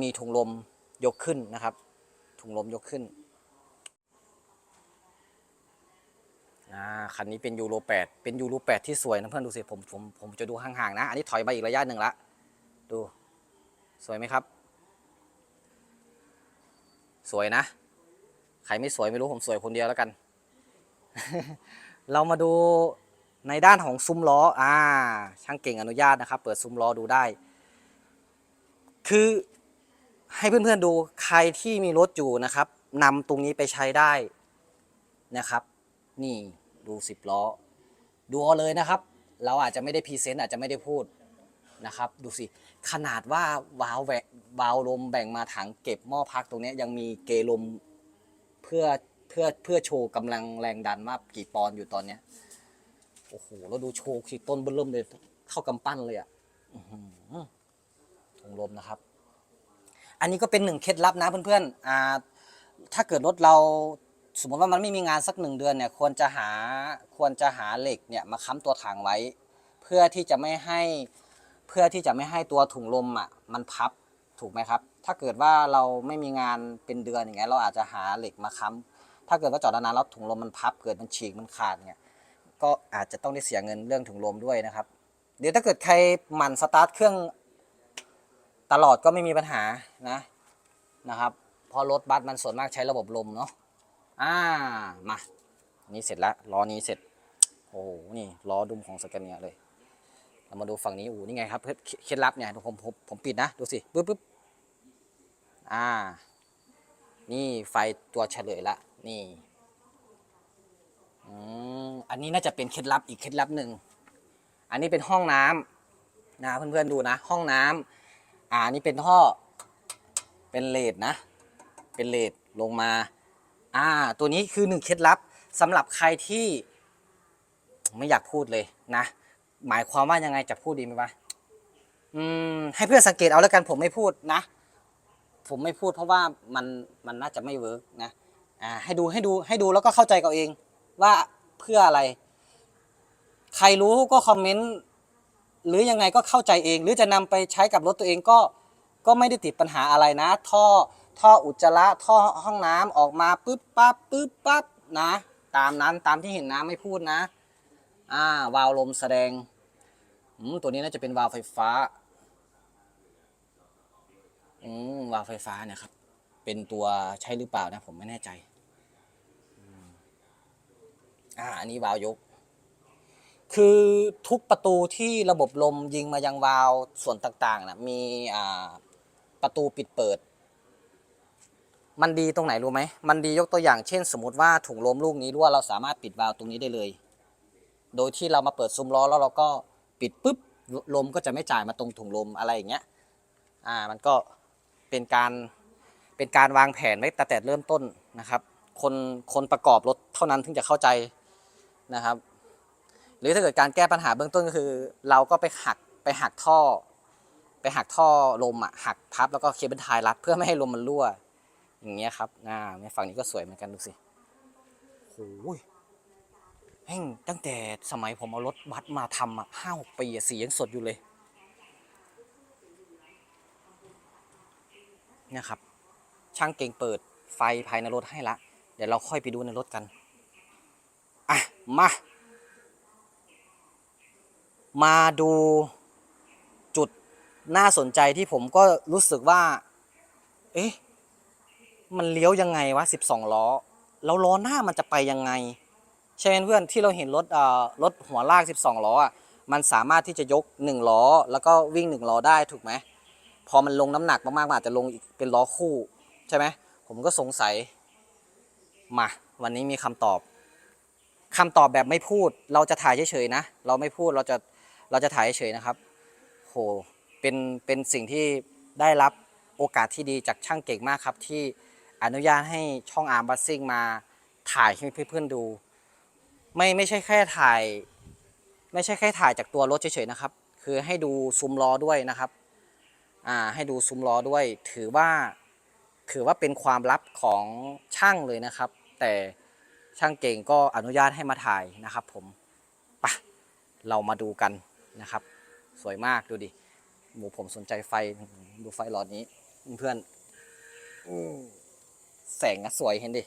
มีถุงลมยกขึ้นนะครับ ถุงลมยกขึ้นอ่าคันนี้เป็นยูโร8เป็นยูโร8ที่สวยนะเพื่อนดูสิผมผมผมจะดูห่างๆนะ อันนี้ถอยมาอีกระยะหนึ่งละ ดูสวยไหมครับ สวยนะ ใครไม่สวยไม่รู้ผมสวยคนเดียวแล้วกัน เรามาดูในด้านของซุ้มล้อ อ่า ช่างเก่งอนุญาตนะครับ เปิดซุ้มล้อดูได้ คือ ให้เพื่อนๆดูใครที่มีรถอยู่นะครับนำตรงนี้ไปใช้ได้นะครับ นี่ดูสิบล้อ ดูเอาเลยนะครับ เราอาจจะไม่ได้พรีเซนต์อาจจะไม่ได้พูดนะครับ ดูสิ ขนาดว่าวาล์วแหววาล์วลมแบ่งมาถังเก็บหม้อพักตรงนี้ยังมีเกลมเพื่อเพื่อเพื่อโชว์กำลังแรงดันว่ากกี่ปอนด์อยู่ตอนเนี้ยโอ้โหแล้วดูโชว์สิต้นเบิ่มเลยเท่ากำปั้นเลยอะถุงลมนะครับ อันนี้ก็เป็นหนึ่งเคล็ดลับนะเพื่อนๆอ่าถ้าเกิดรถเราสมมติว่ามันไม่มีงานสักหนึ่งเดือนเนี่ยควรจะหาควรจะหาเหล็กเนี่ยมาค้ำตัวถังไว้ เพื่อที่จะไม่ให้เพื่อที่จะไม่ให้ตัวถุงลมอะมันพับถูกไหมครับ ถ้าเกิดว่าเราไม่มีงานเป็นเดือนอย่างเงี้ยเราอาจจะหาเหล็กมาค้ำถ้าเกิดว่าจอดนานๆแล้วถุงลมมันพับเกิดมันฉีกมันขาดเนี่ยก็อาจจะต้องได้เสียเงินเรื่องถุงลมด้วยนะครับ เดี๋ยวถ้าเกิดใครหมั่นสตาร์ทเครื่อง ตลอดก็ไม่มีปัญหานะนะครับเพราะรถบัสมันส่วนมากใช้ระบบลมเนาะอ่ามานนี้เสร็จแล้วล้อนี้เสร็จโอ้โหนี่ล้อดุมของสแกนเนียเลยเรามาดูฝั่งนี้อูนี่ไงครับเคล็ดลับเนี่ยผมผมผมปิดนะ ดูสิปึ๊บปึ๊บอ่า นี่ไฟตัวเฉลยละนี่อืมอันนี้น่าจะเป็นเคล็ดลับอีกเคล็ดลับหนึ่งอันนี้เป็นห้องน้ำนะเพื่อนๆดูนะ ห้องน้ำ อ่านี่เป็นท่อ เป็นเลดนะ เป็นเลดลงมา อ่า ตัวนี้คือหนึ่งเคล็ดลับสำหรับใครที่ไม่อยากพูดเลยนะ หมายความว่ายังไงจะพูดดีไหมวะอืมให้เพื่อนสังเกตเอาแล้วกันผมไม่พูดนะ ผมไม่พูดเพราะว่ามันมันน่าจะไม่เวิร์กนะ อ่า ให้ดูให้ดูให้ดูแล้วก็เข้าใจกันเอง ว่าเพื่ออะไร ใครรู้ก็คอมเมนต์ หรือยังไงก็เข้าใจเอง หรือจะนำไปใช้กับรถตัวเองก็ก็ไม่ได้ติดปัญหาอะไรนะ ท่อท่ออุจจาระท่อห้องน้ำออกมาปึ๊บปั๊บปึ๊บปั๊บนะ ตามนั้นตามที่เห็นนะไม่พูดนะอ่าวาล์วลมแสดงอืมตัวนี้น่าจะเป็นวาล์วไฟฟ้าอืมวาล์วไฟฟ้าเนี่ยครับ เป็นตัวใช่หรือเปล่านะ ผมไม่แน่ใจอ่าอันนี้วาล์วยก คือทุกประตูที่ระบบลมยิงมายังวาล์วส่วนต่างๆนะมีอ่าประตูปิดเปิด มันดีตรงไหนรู้ไหมมันดียกตัวอย่างเช่น สมมติว่าถุงลมลูกนี้รั่วเราสามารถปิดวาล์วตรงนี้ได้เลย โดยที่เรามาเปิดซุ้มล้อแล้วเราก็ปิดปุ๊บลมก็จะไม่จ่ายมาตรงถุงลมอะไรอย่างเงี้ยอ่ามันก็เป็นการเป็นการวางแผนไว้แต่แต่เริ่มต้นนะครับ คนคนประกอบรถเท่านั้นถึงจะเข้าใจนะครับ รือถ้าเกิดการแก้ปัญหาเบื้องต้นก็คือ เราก็ไปหักไปหักท่อ ไปหักท่อลมอะหักพับแล้วก็เคเบิลไทยรัดเพื่อไม่ให้ลมมันรั่ว อย่างเงี้ยครับอ่าฝั่งนี้ก็สวยเหมือนกันดูสิโอ้ยแม่งตั้งแต่สมัยผมเอารถบัสมาทำอะห้าหกปีสียังสดอยู่เลยเนี่ยครับ ช่างเก่งเปิดไฟภายในรถให้ละ เดี๋ยวเราค่อยไปดูในรถกัน อะ มา มาดูจุดน่าสนใจที่ผมก็รู้สึกว่า เอ๊ะ มันเลี้ยวยังไงวะ 12 ล้อ แล้วล้อหน้ามันจะไปยังไง ใช่ไหมเพื่อนที่เราเห็นรถเอ่อรถหัวลาก 12 ล้ออะ มันสามารถที่จะยก 1 ล้อ แล้วก็วิ่ง 1 ล้อได้ถูกไหม พอมันลงน้ำหนักมากๆมันอาจจะลงอีกเป็นล้อคู่ใช่ไหม ผมก็สงสัย มา วันนี้มีคำตอบคำตอบแบบไม่พูด เราจะถ่ายเฉยๆนะ เราไม่พูด เราจะ เราจะถ่ายเฉยนะครับโหเป็นเป็นสิ่งที่ได้รับโอกาสที่ดีจากช่างเก่งมากครับ ที่อนุญาตให้ช่องอาร์มบัสซิ่งมาถ่ายให้เพื่อนๆดู ไม่ไม่ใช่แค่ถ่าย ไม่ใช่แค่ถ่ายจากตัวรถเฉยๆนะครับ คือให้ดูซุ้มล้อด้วยนะครับอ่าให้ดูซุ้มล้อด้วย ถือว่าถือว่าเป็นความลับของช่างเลยนะครับ แต่ช่างเก่งก็อนุญาตให้มาถ่ายนะครับ ผมปะเรามาดูกัน นะครับ สวยมากดูดิ หมูผมสนใจไฟดูไฟหลอดนี้ เพื่อนอแสงอะสวยเห็นดิ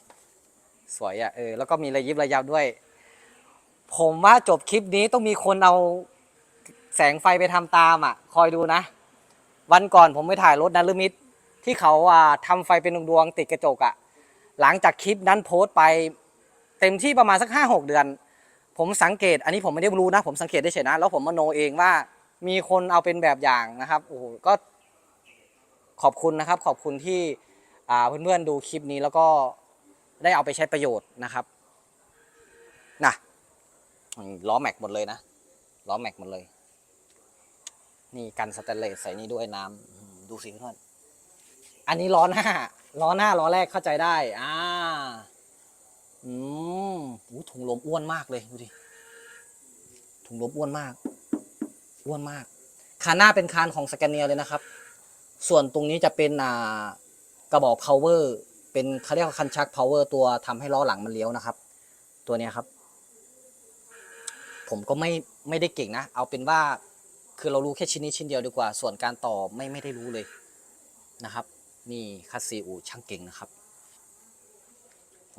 สวยอะเออแล้วก็มีระยิบระยับด้วย ผมว่าจบคลิปนี้ต้องมีคนเอาแสงไฟไปทำตามอะ คอยดูนะ วันก่อนผมไปถ่ายรถนลมิตที่เขาอ่าทำไฟเป็นดวงๆติดกระจกอะ หลังจากคลิปนั้นโพสต์ไปเต็มที่ประมาณสักห้าหกเดือน ผมสังเกต อันนี้ผมไม่ได้รู้นะ ผมสังเกตได้เฉยนะ แล้วผมมโนเองว่า มีคนเอาเป็นแบบอย่างนะครับ โอ้โห ก็ขอบคุณนะครับ ขอบคุณที่อ่าเพื่อนๆดูคลิปนี้แล้วก็ได้เอาไปใช้ประโยชน์นะครับนะล้อแม็กหมดเลยนะ ล้อแม็กหมดเลย นี่กันสแตนเลสใส่นี่ด้วยน้ำดูสิเพื่อนอันนี้ล้อหน้า ล้อหน้าล้อแรกเข้าใจได้ อ่า อืม อู้ถุงลมอ้วนมากเลยดูดิถุงลมอ้วนมาก อ้วนมาก คานหน้าเป็นคานของสแกนเนียเลยนะครับ ส่วนตรงนี้จะเป็นกระบอก power เป็นเขาเรียกว่าคันชัก power ตัวทำให้ล้อหลังมันเลี้ยวนะครับ ตัวนี้ครับ ผมก็ไม่ไม่ได้เก่งนะ เอาเป็นว่าคือเรารู้แค่ชิ้นนี้ชิ้นเดียวดีกว่า ส่วนการต่อไม่ไม่ได้รู้เลยนะครับ นี่คัสซีอูช่างเก่งนะครับ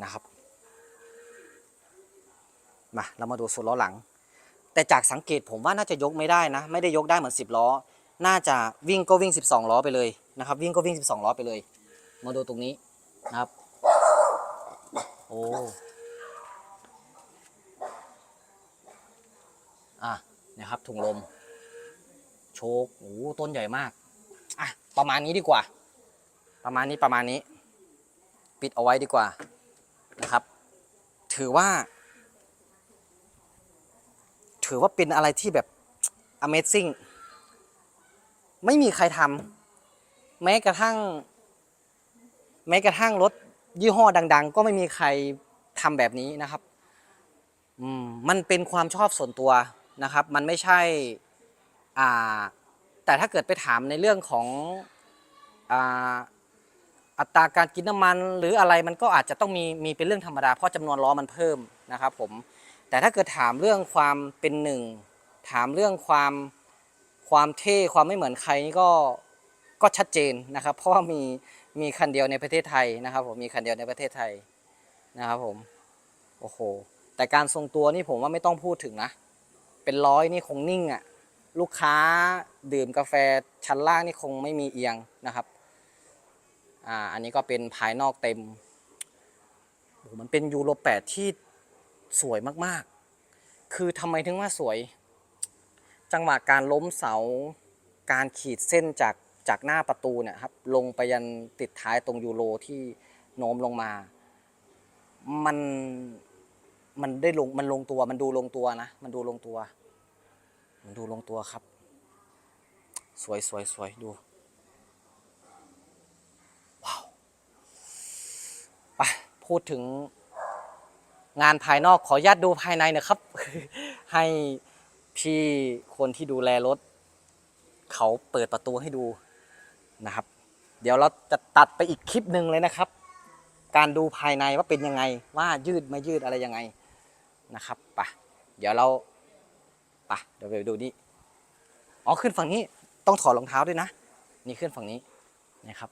นะครับ มาเรามาดูส่วนล้อหลัง แต่จากสังเกตผมว่าน่าจะยกไม่ได้นะ ไม่ได้ยกได้เหมือน 10 ล้อ น่าจะวิ่งก็วิ่ง 12 ล้อไปเลยนะครับ วิ่งก็วิ่ง 12 ล้อไปเลย มาดูตรงนี้นะครับโอ้อะนะครับถุงลม โชคโอ้ต้นใหญ่มากอะประมาณนี้ดีกว่า ประมาณนี้ประมาณนี้ ปิดเอาไว้ดีกว่านะครับ ถือว่า ถือว่าเป็นอะไรที่แบบ Amazing ไม่มีใครทำแม้กระทั่ง แม้กระทั่งรถยี่ห้อดัง ๆ ก็ไม่มีใครทำแบบนี้นะครับมันเป็นความชอบส่วนตัวนะครับ มันไม่ใช่ แต่ถ้าเกิดไปถามในเรื่องของอัตราการกินน้ำมัน หรืออะไรมันก็อาจจะต้องมีมีเป็นเรื่องธรรมดาเพราะจำนวนล้อมันเพิ่มนะครับผม แต่ถ้าเกิดถามเรื่องความเป็นหนึ่ง ถามเรื่องความความเท่ความไม่เหมือนใครนี่ก็ก็ชัดเจนนะครับ เพราะว่ามีมีคันเดียวในประเทศไทยนะครับผมมีคันเดียวในประเทศไทยนะครับผมโอ้โหแต่การทรงตัวนี่ผมว่าไม่ต้องพูดถึงนะ เป็นร้อยนี่คงนิ่งอะ่ะลูกค้าดื่มกาแฟชั้นล่างนี่คงไม่มีเอียงนะครับอ่าอันนี้ก็เป็นภายนอกเต็มโอ้มันเป็นยูโร8ที่ สวยมากๆ คือทำไมถึงว่าสวย จังหวะการล้มเสา การขีดเส้นจากจากหน้าประตูเนี่ยครับ ลงไปยันติดท้ายตรงยูโรที่โน้มลงมา มันมันได้ลงมันลงตัวมันดูลงตัวนะ มันดูลงตัว มันดูลงตัวครับ สวยสวยสวยดูว้าวไปพูดถึง งานภายนอกขออนุญาตดูภายในนะครับ ให้พี่คนที่ดูแลรถ เขาเปิดประตูให้ดูนะครับ เดี๋ยวเราจะตัดไปอีกคลิปหนึ่งเลยนะครับ การดูภายในว่าเป็นยังไงว่ายืดไม่ยืดอะไรยังไงนะครับปะเดี๋ยวเราปะเดี๋ยวไปดูนี่อ๋อขึ้นฝั่งนี้ต้องถอดรองเท้าด้วยนะ นี่ขึ้นฝั่งนี้นะครับ